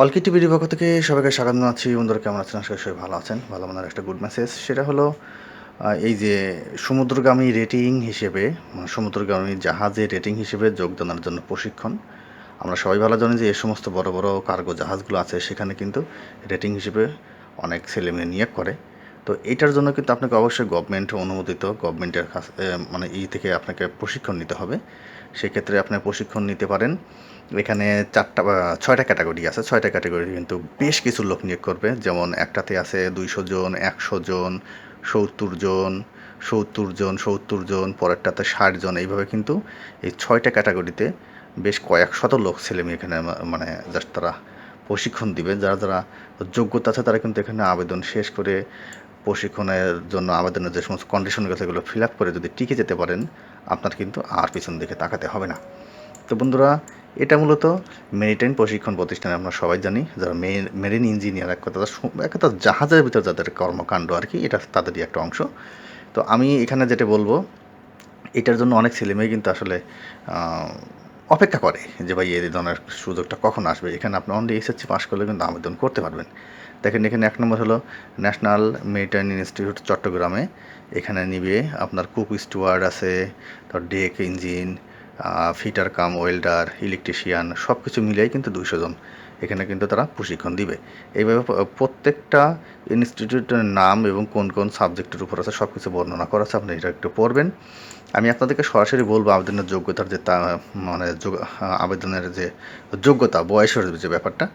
অলকি টিভির পক্ষ থেকে সবাইকে স্বাগত জানাচ্ছি। বন্ধুরা, কেমন আছেন? আশা করি সবাই ভালো আছেন। ভালো মনের একটা গুড মেসেজ সেটা হলো এই যে সমুদ্রগামী রেটিং হিসেবে মানে সমুদ্রগামী জাহাজে রেটিং হিসেবে যোগদানের জন্য প্রশিক্ষণ। আমরা সবাই ভালো জানি যে এই সমস্ত বড় বড় কার্গো জাহাজগুলো আছে, সেখানে কিন্তু রেটিং হিসেবে অনেক ছেলেমেয়ে নিয়োগ করে। তো এটার জন্য কিন্তু আপনাকে অবশ্যই গভর্নমেন্ট অনুমোদিত গভর্নমেন্টের কাছ মানে ই থেকে আপনাকে প্রশিক্ষণ নিতে হবে। সেক্ষেত্রে আপনি প্রশিক্ষণ নিতে পারেন। এখানে চারটা ছয়টা ক্যাটাগরি আছে। ছয়টা ক্যাটাগরি কিন্তু বেশ কিছু লোক নিয়োগ করবে। যেমন একটাতে আছে দুইশো জন, একশো জন, সত্তর জন সত্তর জন সত্তর জন, পরেরটাতে ষাট জন। এইভাবে কিন্তু এই ছয়টা ক্যাটাগরিতে বেশ কয়েক শত লোক, ছেলে মেয়ে এখানে মানে জাস্ট তারা প্রশিক্ষণ দিবে। যারা যারা যোগ্যতা আছে তারা কিন্তু এখানে আবেদন শেষ করে প্রশিক্ষণের জন্য আবেদনের যে সমস্ত কন্ডিশন আছে সেগুলো ফিল আপ করে যদি টিকে যেতে পারেন, আপনার কিন্তু আর পিছন দিকে তাকাতে হবে না। তো বন্ধুরা, এটা মূলত মেরিটাইন প্রশিক্ষণ প্রতিষ্ঠানে আমরা সবাই জানি, যারা মেরিন ইঞ্জিনিয়ার, এক কথা এক কথা জাহাজের ভিতর যাদের কর্মকাণ্ড আর কি, এটা তাদেরই একটা অংশ। তো আমি এখানে যেটা বলব, এটার জন্য অনেক ছেলেমেয়ে কিন্তু আসলে অপেক্ষা করে যে ভাই, এই ধরনের সুযোগটা কখন আসবে? এখানে আপনি অনলি এসএসসি পাস করলে কিন্তু আবেদন করতে পারবেন। দেখেন, এখানে এক নম্বর হলো ন্যাশনাল মেরিটাইন ইনস্টিটিউট চট্টগ্রামে। এখানে নিবে আপনার কুক স্টুয়ার্ড আছে তার deck engine fitter cum, welder, electrician সব কিছু মিলিয়েই কিন্তু দুইশো জন এখানে কিন্তু তারা প্রশিক্ষণ দিবে। এইভাবে প্রত্যেকটা ইনস্টিটিউটের নাম এবং কোন কোন সাবজেক্টের উপর আছে সব কিছু বর্ণনা করা আছে, আপনি এটা একটু পড়বেন। আমি আপনাদেরকে সরাসরি বলব আবেদনের যোগ্যতার যে তা মানে আবেদনের যে যোগ্যতা, বয়সের যে ব্যাপারটা,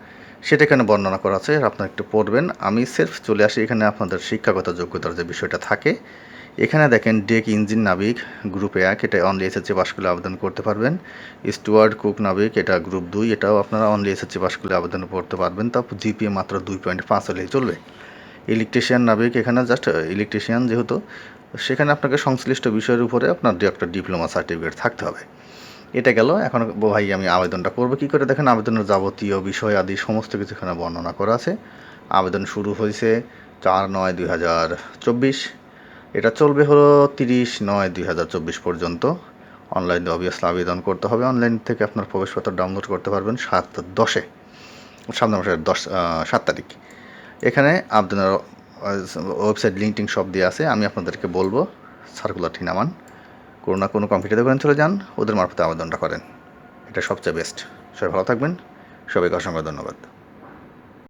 সেটা এখানে বর্ণনা করা আছে, আপনারা একটু পড়বেন। আমি সেলফ চলে আসি, এখানে আপনাদের শিক্ষাগত যোগ্যতার যে বিষয়টা থাকে এখানে দেখেন ডেক ইঞ্জিন নাবিক গ্রুপ এক এটা অনলি এসএসসি পাস করলে আবেদন করতে পারবেন। স্টুয়ার্ড কুক নাবিক, এটা গ্রুপ দুই, এটাও আপনারা অনলি এসএসসি পাস করলে আবেদন করতে পারবেন। তা জিপিএ মাত্র দুই পয়েন্ট পাঁচ হলেই চলবে। ইলেকট্রিশিয়ান নাবিক এখানে জাস্ট ইলেকট্রিশিয়ান যেহেতু, সেখানে আপনাকে সংশ্লিষ্ট বিষয়ের উপরে আপনার দু একটা ডিপ্লোমা সার্টিফিকেট থাকতে হবে। এটা গেল, এখন ভাই আমি আবেদনটা করব। কী করে দেখেন, আবেদনের যাবতীয় বিষয় আদি সমস্ত কিছু এখানে বর্ণনা করা আছে। আবেদন শুরু হয়েছে চার নয় দুই হাজার চব্বিশ। এটা চলবে হলো তিরিশ নয় দুই হাজার চব্বিশ পর্যন্ত। অনলাইনে অবভিয়াসলি আবেদন করতে হবে। অনলাইন থেকে আপনার প্রবেশপত্র ডাউনলোড করতে পারবেন সাত দশে। সামনের মাসের দশ সাত তারিখ। এখানে আপনার ওয়েবসাইট লিঙ্কটিং সব দিয়ে আছে। আমি আপনাদেরকে বলব সার্কুলারটি নামান। কোনো না কোনো কম্পিউটার দোকানে চলে যান, ওদের মারফতে আবেদনটা করেন। এটা সবচেয়ে বেস্ট সবাই ভালো থাকবেন। সবাইকে অসংখ্য ধন্যবাদ।